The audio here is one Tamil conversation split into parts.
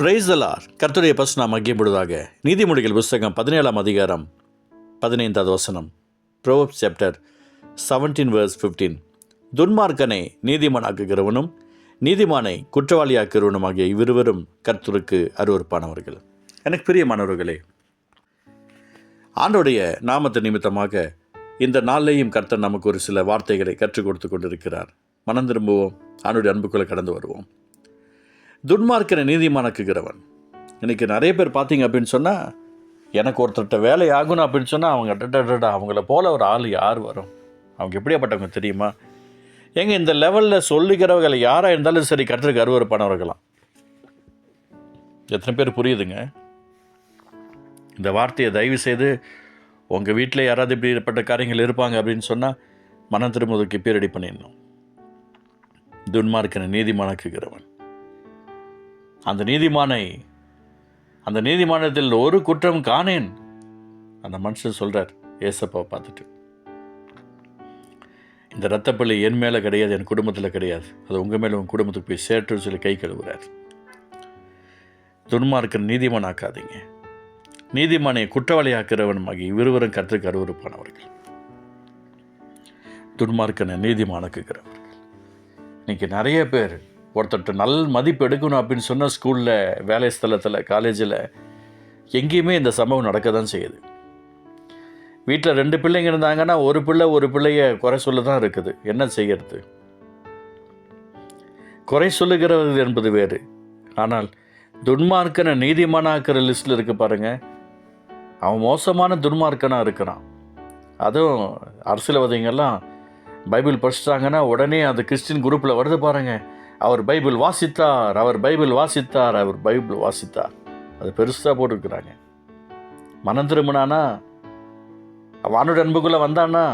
பிரைசலார் கர்த்தருடைய பசு நாம் மகிழ்ப்படுவதாக நீதிமொழிகள் புஸ்தகம் பதினேழாம் அதிகாரம் பதினைந்தாவது வசனம். Proverb chapter seventeen verse fifteen துன்மார்க்கனை நீதிமானாக்குகிறவனும் நீதிமானை குற்றவாளியாக்குகிறவனும் ஆகிய இவ்விருவரும் கர்த்தருக்கு அருவருப்பானவர்கள். எனக்கு பிரியமானவர்களே ஆண்டோடைய நாமத்து நிமித்தமாக இந்த நாளிலேயும் கர்த்தர் நமக்கு ஒரு சில வார்த்தைகளை கற்றுக் கொடுத்து கொண்டிருக்கிறார். மனம் திரும்புவோம். ஆண்டுடைய அன்புக்குள்ளே கடந்து வருவோம். துன்மார்க்கனை நீதிமானாக்குகிறவன் இன்றைக்கி நிறைய பேர் பார்த்தீங்க அப்படின்னு சொன்னால் எனக்கு ஒருத்தர்கிட்ட வேலை ஆகணும் அப்படின்னு சொன்னால் அவங்க டட்டா அவங்கள போல ஒரு ஆள் யார் வரும்? அவங்க எப்படியாப்பட்டவங்க தெரியுமா? ஏங்க இந்த லெவலில் சொல்லுகிறவர்கள் யாராக இருந்தாலும் சரி கற்றுக்கு பணவர்களாம் எத்தனை பேர் புரியுதுங்க? இந்த வார்த்தையை தயவு செய்து உங்கள் வீட்டில் யாராவது இப்படிப்பட்ட காரியங்கள் இருப்பாங்க அப்படின்னு சொன்னால் மனம் திரும்புவதற்கு பேரடி பண்ணிடணும் துன்மார்க்கனை நீதிமானாக்குகிறவன் அந்த நீதிமானை அந்த நீதிமானத்தில் ஒரு குற்றம் காணேன் அந்த மனுஷன் சொல்கிறார் ஏசப்பா பார்த்துட்டு. இந்த ரத்தப்பள்ளி என் மேலே கிடையாது என் குடும்பத்தில் கிடையாது. அது உங்கள் மேலே உங்கள் குடும்பத்துக்கு போய் சேற்றுன்னு சொல்லி கை கழுவுறார். துன்மார்க்கன் நீதிமானாக்காதீங்க. நீதிமானை குற்றவாளியாக்கிறவனுமாகி இருவரும் கற்றுக்கு அருவறுப்பானவர்கள் துன்மார்க்கனை நீதிமானாக்குகிறவர்கள். இன்றைக்கி நிறைய பேர் ஒருத்தர்கிட்ட நல் மதிப்பு எடுக்கணும் அப்படின்னு சொன்னால் ஸ்கூலில் வேலை ஸ்தலத்தில் காலேஜில் எங்கேயுமே இந்த சம்பவம் நடக்க தான் செய்யுது. வீட்டில் ரெண்டு பிள்ளைங்க இருந்தாங்கன்னா ஒரு பிள்ளை ஒரு பிள்ளைய குறை சொல்ல தான் இருக்குது. என்ன செய்யறது? குறை சொல்லுகிறது என்பது வேறு. ஆனால் துன்மார்க்கனை நீதிமானாக்கிற லிஸ்ட்டில் இருக்கு பாருங்கள் அவன் மோசமான துன்மார்க்கனாக இருக்கிறான். அதுவும் அரசியல்வாதிகள்லாம் பைபிள் படிச்சிட்டாங்கன்னா உடனே அந்த கிறிஸ்டின் குரூப்பில் வருது பாருங்கள் அவர் பைபிள் வாசித்தார் அவர் பைபிள் வாசித்தார் அவர் பைபிள் வாசித்தார். அது பெருசாக போட்டிருக்கிறாங்க. மனம் திரும்பினானா வானோட அன்புக்குள்ளே வந்தான்னா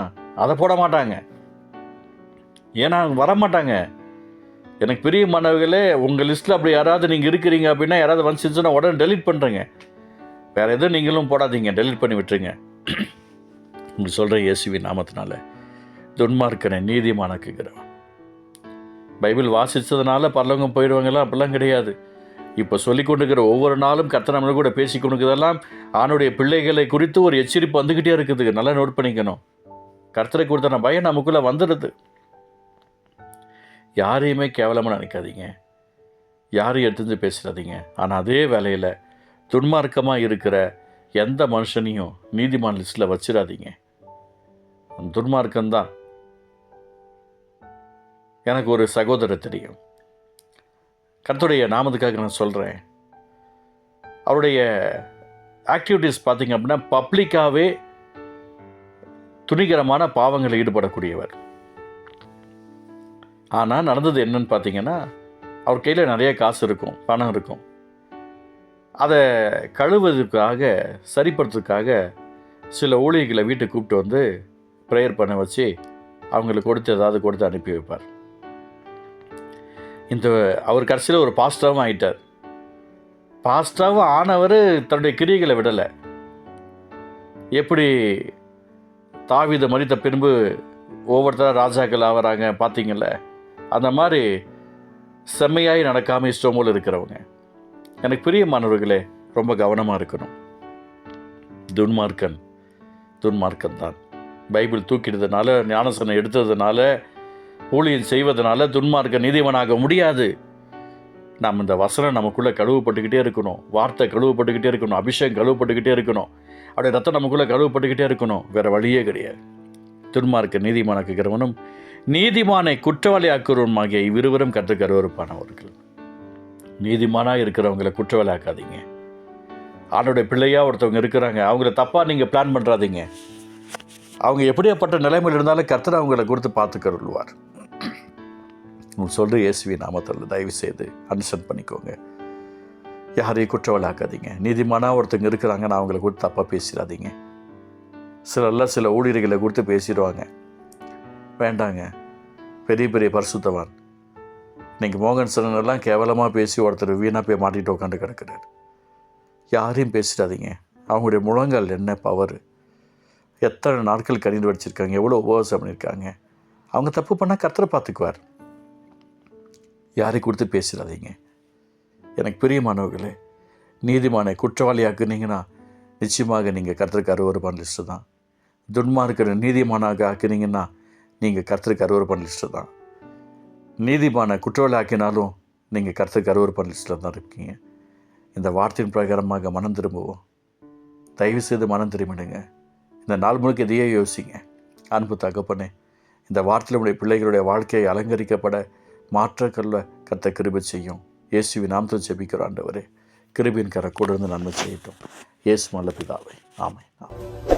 அதை போட மாட்டாங்க. ஏன்னா அவங்க வர மாட்டாங்க எனக்கு பெரிய மாணவர்களே உங்கள் லிஸ்ட்டில் அப்படி யாராவது நீங்கள் இருக்கிறீங்க அப்படின்னா யாராவது வந்துச்சுன்னா உடனே டெலிட் பண்ணுறேங்க வேறு எதுவும் நீங்களும் போடாதீங்க டெலிட் பண்ணி விட்டுருங்க. உங்களுக்கு சொல்கிறேன் இயேசுவி நாமத்தினால. துன்மார்க்கனை நீதிமானாக்குகிறவன். பைபிள் வாசித்ததுனால பரலவங்க போயிடுவாங்களா அப்படிலாம் கிடையாது. இப்போ சொல்லி கொண்டுக்கிற ஒவ்வொரு நாளும் கர்த்தர் கூட பேசி கொண்டிருக்கிறதெல்லாம் ஆணுடைய பிள்ளைகளை குறித்து ஒரு எச்சரிப்பு வந்துக்கிட்டே இருக்குது நல்லா நோட் பண்ணிக்கணும். கர்த்தரை கொடுத்த பயம் நமக்குள்ளே வந்துடுது. யாரையுமே கேவலமாக நினைக்காதீங்க. யாரையும் எடுத்துருந்து பேசுறாதீங்க ஆனால் அதே வேலையில் துன்மார்க்கமாக இருக்கிற எந்த மனுஷனையும் நீதிமான் லிஸ்ட்டில் வச்சிடாதீங்க. துன்மார்க்கம்தான். எனக்கு ஒரு சகோதரர் தெரியும். கர்த்தருடைய நாமத்துக்காக நான் சொல்கிறேன் அவருடைய ஆக்டிவிட்டீஸ் பார்த்தீங்க அப்படின்னா பப்ளிக்காகவே துணிகரமான பாவங்களில் ஈடுபடக்கூடியவர். ஆனால் நடந்தது என்னன்னு பார்த்தீங்கன்னா அவர் கையில் நிறைய காசு இருக்கும் பணம் இருக்கும். அதை கழுவதற்காக சரிப்படுறதுக்காக சில ஊழியர்களை வீட்டுக்கு கூப்பிட்டு வந்து ப்ரேயர் பண்ண வச்சு அவங்களுக்கு கொடுத்து ஏதாவது கொடுத்து அனுப்பி வைப்பார். இந்த அவர் கடைசியில் ஒரு பாஸ்டராகவும் ஆகிட்டார் பாஸ்டராகவும் ஆனவர் தன்னுடைய கிரியைகளை விடலை. எப்படி தாவித மறித்த பின்பு ஒவ்வொருத்தராக ராஜாக்கள் ஆகிறாங்க பார்த்தீங்கல்ல அந்த மாதிரி செம்மையாகி நடக்காமல் இஷ்டமோல் இருக்கிறவங்க. எனக்கு பிரியமானவர்களே ரொம்ப கவனமாக இருக்கணும். துன்மார்க்கன் துன்மார்க்கன் தான் பைபிள் தூக்கிடுறதுனால ஞானசனை எடுத்ததுனால ஊழியம் செய்வதனால துன்மார்க்க நீதிவனாக முடியாது. நாம் இந்த வசனம் நமக்குள்ளே கழுவப்பட்டுக்கிட்டே இருக்கணும். வார்த்தை கழுவப்பட்டுக்கிட்டே இருக்கணும். அபிஷேகம் கழுவப்பட்டுக்கிட்டே இருக்கணும். அப்படியே ரத்தம் நமக்குள்ளே கழுவப்பட்டுக்கிட்டே இருக்கணும். வேறு வழியே கிடையாது. துன்மார்க்க நீதிமானாக்குகிறவனும் நீதிமானை குற்றவாளி ஆக்குறவனுமாகிய இவ்விருவரும் கற்றுக்கு நீதிமானாக இருக்கிறவங்களை குற்றவாளி ஆக்காதீங்க ஆணுடைய பிள்ளையாக ஒருத்தவங்க இருக்கிறாங்க. அவங்கள தப்பாக நீங்கள் பிளான் பண்ணுறாதீங்க அவங்க எப்படியாப்பட்ட நிலைமையில் இருந்தாலும் கர்த்தர் அவங்கள கொடுத்து பார்த்துக்கருள்வார் சொல்கிற இயேசுவி நாமத்தில் தயவு செய்து அண்டர்ஸ்டாண்ட் பண்ணிக்கோங்க. யாரையும் குற்றவாளாக்காதீங்க நீதிமானாக ஒருத்தங்க இருக்கிறாங்க நான் அவங்களை கொடுத்து தப்பாக பேசிடாதீங்க. சிலர்லாம் சில ஊழியர்களை கொடுத்து பேசிடுவாங்க. வேண்டாங்க. பெரிய பெரிய பரிசுத்தவான். இன்றைக்கி மோகன் சரணெல்லாம் கேவலமாக பேசி ஒருத்தர் வீணாக போய் மாட்டிகிட்டு உட்காந்து கிடக்கிறார். யாரையும் பேசிடாதீங்க. அவங்களுடைய முழங்கால் என்ன பவர் எத்தனை நாட்கள் கணிந்து வச்சுருக்காங்க எவ்வளோ உபவாசம் பண்ணியிருக்காங்க அவங்க தப்பு பண்ணால் கத்தரை பார்த்துக்குவார். யாரை கொடுத்து பேசிடாதீங்க. எனக்கு பிரியமானவர்களே நீதிமானை குற்றவாளியாக்குனீங்கன்னா நிச்சயமாக நீங்கள் கர்த்தருக்கு அருவருப்பான லிஸ்ட்டு தான். துன்மார்க்கிற நீதிமானாக ஆக்குனீங்கன்னா நீங்கள் கர்த்தருக்கு அருவருப்பான லிஸ்ட்டு தான். நீதிமான குற்றவாளி ஆக்கினாலும் நீங்கள் கர்த்தருக்கு அருவருப்பான லிஸ்ட்டில் தான் இருக்கீங்க. இந்த வார்த்தையின் பிரகாரமாக மனம் திரும்புவோம். தயவு செய்து மனம் திரும்பிடுங்க. இந்த நாள் முழுக்க இதையே யோசிங்க. அன்பு தகப்பனே இந்த வார்த்தையில் உடைய பிள்ளைகளுடைய வாழ்க்கையை அலங்கரிக்கப்பட மாற்றக்கல்ல கத்த கிருபை செய்யும். இயேசுவின் நாமத்தில் ஜெபிக்கிற ஆண்டவரே கிருபின் கரை கூட இருந்து நன்மை செய்யட்டும். இயேசு நல்ல பிதாவை. ஆமை ஆமாம்